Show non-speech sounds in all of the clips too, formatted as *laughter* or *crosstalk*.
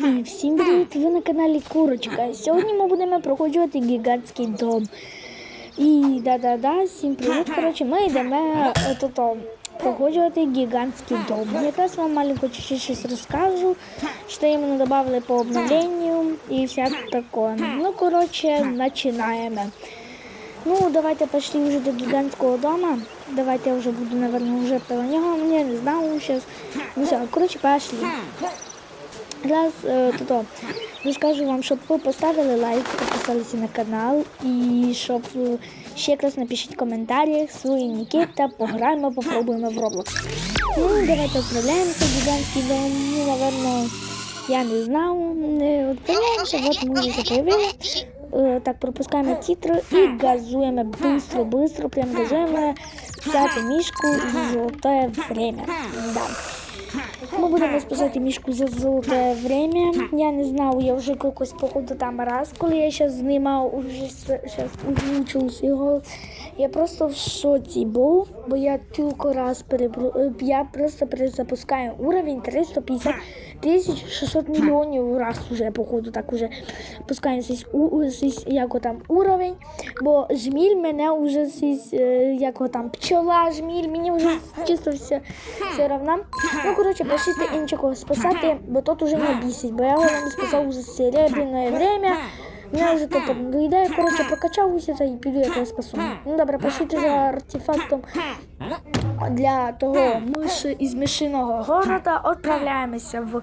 Всім привіт! Ви на каналі Курочка. Сьогодні ми будемо проходжувати гігантський дом. І да-да-да, всім привіт. Коротше, ми йдемо то-то, проходжувати гігантський дом. Якраз вам маленько чуть-чуть щось розкажу, що іменно додали по обновленню і всяке таке. Ну, коротше, починаємо. Ну, давайте пошли вже до гігантського дома. Давайте я вже буду, наверное, вже про нього. Я не знаю зараз. Ну все, коротше, пошли. Раз е, то, розкажу вам, щоб ви поставили лайк, підписалися на канал і щоб ще якраз напишіть в коментарях свої ніки та пограємо, попробуємо в Roblox. Ну, давайте відправляємося гігантський дом. Ну, наверно, я не знав. Не відправляємося, от ми вже появили. Е, Так, пропускаємо титри і газуємо быстро, быстро, прям газуємо взяти мішку золотое время. Да. Ми будемо спасати мішку за золоте время. Я не знав, я вже якось походу там раз, коли я зараз знімав, уже зараз озвучив його. Я просто в шоці був, бо я тільки раз перебру... е, я просто перезапускаю уровень 350 тисяч 600 мільйонів раз уже, походу, так уже пускаю сись, у, сись, як там уровень, бо жміль мене вже сись, е, як о там пчола, жміль, мені вже чисто все, все равно. Ну, коротше, пошліть іншого спасати, бо тот уже не бісить, бо я його не спасав уже серебряне время. Мене вже то подоїдає, коротше, прокачався та і піду я спасу. Ну добре, пошліть за артефактом. Для того миші із мишиного города відправляємося в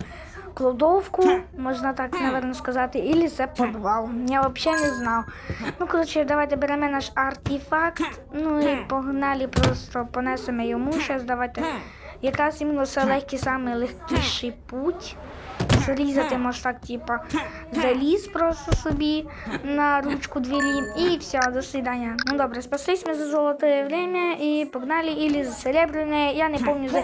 кладовку, можна так, наверное, сказати, і це підвал. Я взагалі не знав. Ну, коротше, давайте беремо наш артефакт, ну і погнали, просто понесемо йому. Зараз давайте. Якраз іменно це легкий, самий легкіший путь. Зрізати може так, типа, заліз просто собі на ручку двері. І все, до свидання. Ну добре, спаслись ми за золотое время і погнали, или за серебряне, я не помню за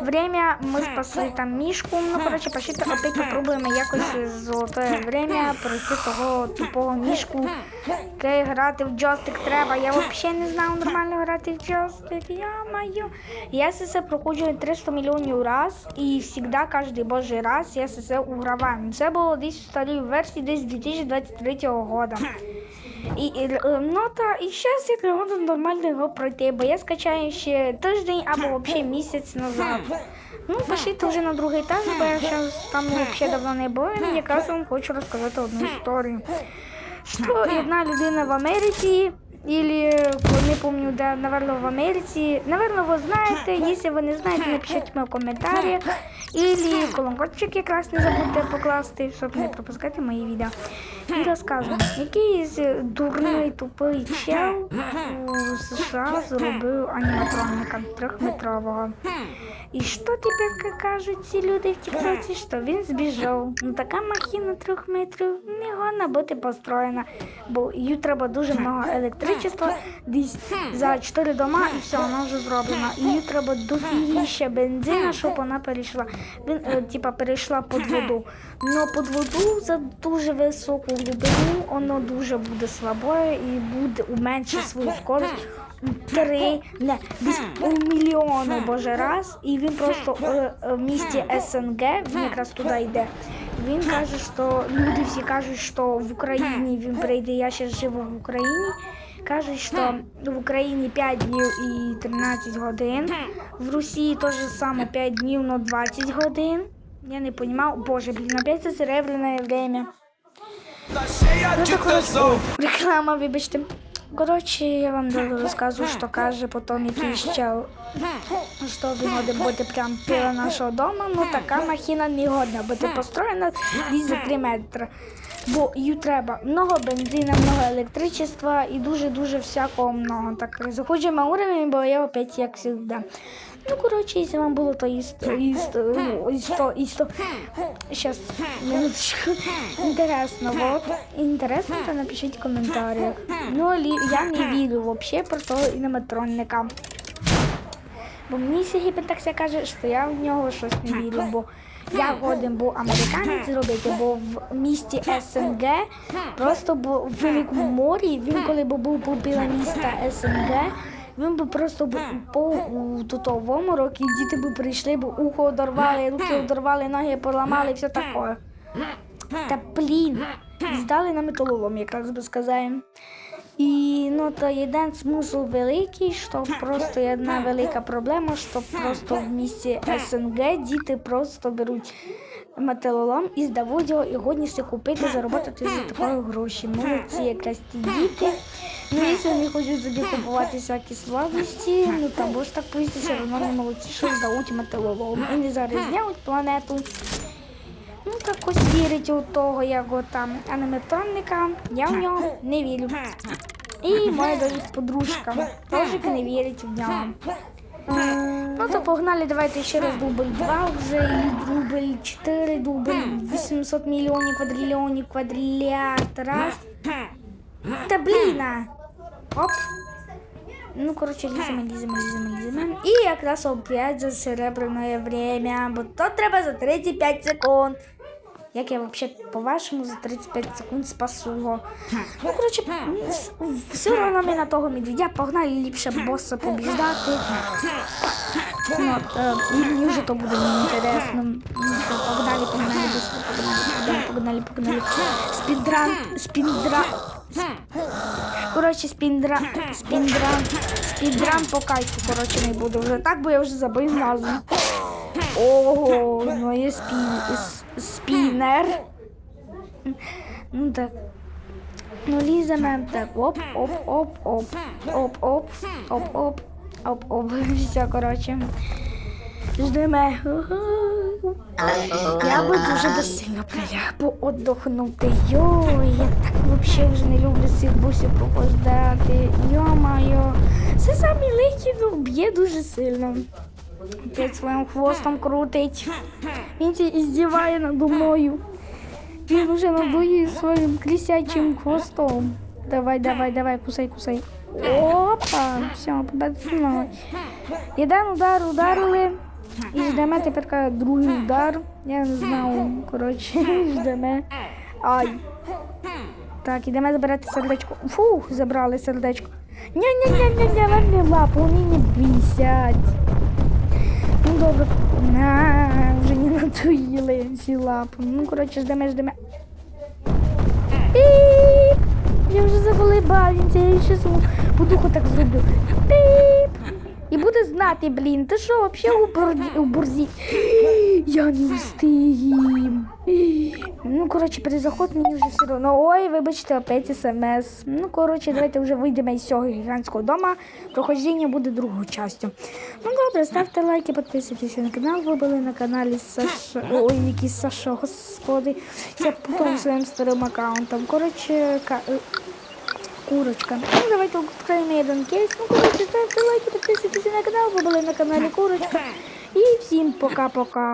время, ми спасли там мішку, ну коротше, пошли опять попробуємо якось за золотое время пройти того тупого мішку, яке грати в джойстик треба. Я взагалі не знав нормально грати в джойстик, я маю. Я це проходжу 300 мільйонів раз і завжди, кожен божий раз я це уграваю. Це було десь в старій версії, десь 2023 року. І, і, е, ну та і я не можу нормально його пройти, бо я скачаю ще тиждень або взагалі місяць назад. Ну, пошліть вже на другий етаж, бо я зараз там взагалі давно не була, і якраз вам хочу розказати одну історію. Що одна людина в Америці, Или, не помню, да, наверное, в Америці. Наверное, ви знаєте. Якщо ви не знаєте, напишіть в коментарях. Или колонкотчик якраз не забудьте покласти, щоб не пропускати мої відео. І розказую, якийсь дурний тупий чел у США зробив аніматроника трьохметрового. І що тепер кажуть ці люди в тіктоці, що він збіжав. Ну така махіна трьох метрів не гonna бути построєна, бо їй треба дуже много електричества, десь за 4 дома і все, вона вже зроблена. Їй треба дофігіще бензина, щоб вона перейшла. Він е, типа перейшла під воду. Но під воду за дуже високу глибину воно дуже буде слабою і буде уменшить свою скорость три, не, десь у мільйони боже раз, і він просто е, е, в місті СНГ, він якраз туди йде. Він каже, що люди всі кажуть, що в Україні він прийде, я ще живу в Україні. Кажуть, що в Україні 5 днів і 13 годин, в Росії теж саме 5 днів, но 20 годин. Я не розумію, боже, блін, опять серебряне время. Ну так коротше, реклама, вибачте. Коротше, я вам розказую, що каже потім якийсь чел, що він може бути прям біля нашого дому, ну така махіна не годна бути построєна десь за 3 метри. Бо їй треба много бензина, много електричества і дуже-дуже всякого много. Так, заходимо уровень, бо я опять як завжди. Ну, коротше, якщо вам було то істо, істо, ну, істо, істо. Сейчас, минуточку. Інтересно, вот. Інтересно, то напишіть в коментарях. Ну, я не вірю вообще про того інематронника. Бо мені Сігіпен так ся каже, що я в нього щось не вірю, бо я годен був американець зробити, бо в місті СНГ просто був в великому морі, він коли б був біля міста СНГ, він би просто б у тутовому році, і діти б прийшли, б ухо одорвали, руки одорвали, ноги поламали, все таке. Та блін, здали на металолом, якраз би сказаємо. І ну то єдин смисл великий, що просто є одна велика проблема, що просто в місті СНГ діти просто беруть металолом і здавуть його і годні си купити, заробити за такої гроші. Молодці якраз ті діти. Ну, якщо вони хочуть собі купувати всякі сладості, ну там бо ж так повісти, все одно не молодці, що здають металолом. І не зарізняють планету. Ну так ось вірить у того, як там аніматронника, я в нього не вірю. І моя навіть подружка теж не вірить в нього. Ну то погнали, давайте ще раз дубль 2 вже, і дубль 4, дубль 800 мільйонів, квадрильйонів, квадрильярд, раз. Та блін! а. Оп. Ну, коротше, ліземо, ліземо, ліземо, ліземо. І якраз опять за серебряне время, бо то треба за 35 секунд. Як я взагалі, по-вашому, за 35 секунд спасу його. Ну, коротше, все одно ми на того медведя. Погнали ліпше боса побіждати. Ну, е, мені вже то буде інтересно. Ну, Погнали, погнали, погнали, погнали, погнали. Спіндран, спіндран. Коротше, спіндра, спіндран, спіндран по кайфу, коротше, не буду вже. Так, бо я вже забив назву. Ого, ну є спі, с- спінер. Ну так. Ну ліземо так. Оп-оп-оп-оп. Оп-оп. Оп-оп. Оп-оп. *laughs* Все, коротше. Ждемо. Я би дуже сильно прилягу отдохнути. Йо, я так взагалі вже не люблю цих бусів похождати. Йо-майо. Це самі лихі, ну б'є дуже сильно. Опять своїм хвостом крутить. Він це іздіває надо мною. Він уже надує своїм крисячим хвостом. Давай, давай, давай, кусай, кусай. Опа, все, пацаны. Один удар ударили. І ждемо тепер другий удар. Я не знаю. Коротше, *laughs* ждемо. Ай. Так, ідемо забирати сердечко. Фух, забрали сердечко. Ня-ня-ня-ня-ня, вони лапу, вони не бісять. Добре. На, вже не надоїли ці лапи. Ну, коротше, ждемо, ждеме. Піп! Я вже заболибався, я ще звук. Будуху так зроблю. Піп! І буде знати, блін, ти що, взагалі у, бурзі? Я не встиг. Ну, коротше, перезаход мені вже все одно. Ой, вибачте, опять смс. Ну, коротше, давайте вже вийдемо із цього гігантського дома. Проходження буде другою частю. Ну, добре, ставте лайки, підписуйтесь на канал. Ви були на каналі Саша. Ой, який Саша, господи. Я потім своїм старим аккаунтом. Коротше, ка... е, Курочка. Ну, давайте відкриємо один кейс. Ну, коротше, ставте лайки, підписуйтесь на канал. Ви були на каналі Курочка. І всім пока-пока.